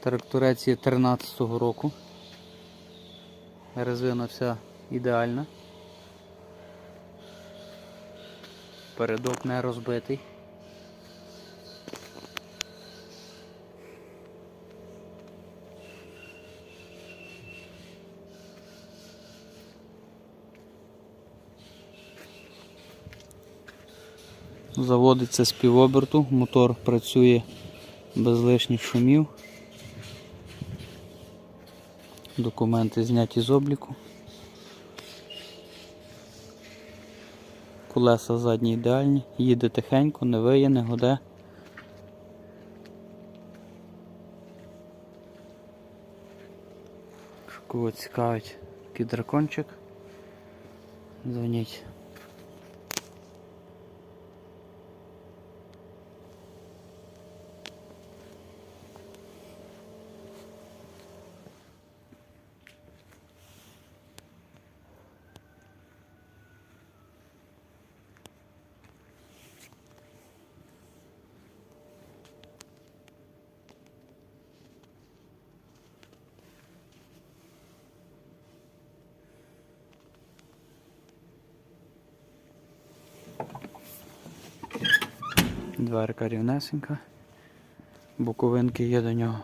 Тракторець є 13-го року. Резина вся ідеальна. Передок не розбитий. Заводиться з півоберту, мотор працює без лишніх шумів. Документи зняті з обліку. Колеса задні ідеальні, їде тихенько, не виє, не. Якщо Кого цікавить такий дракончик, дзвоніть. Дверка рівнесенька. Боковинки є до нього.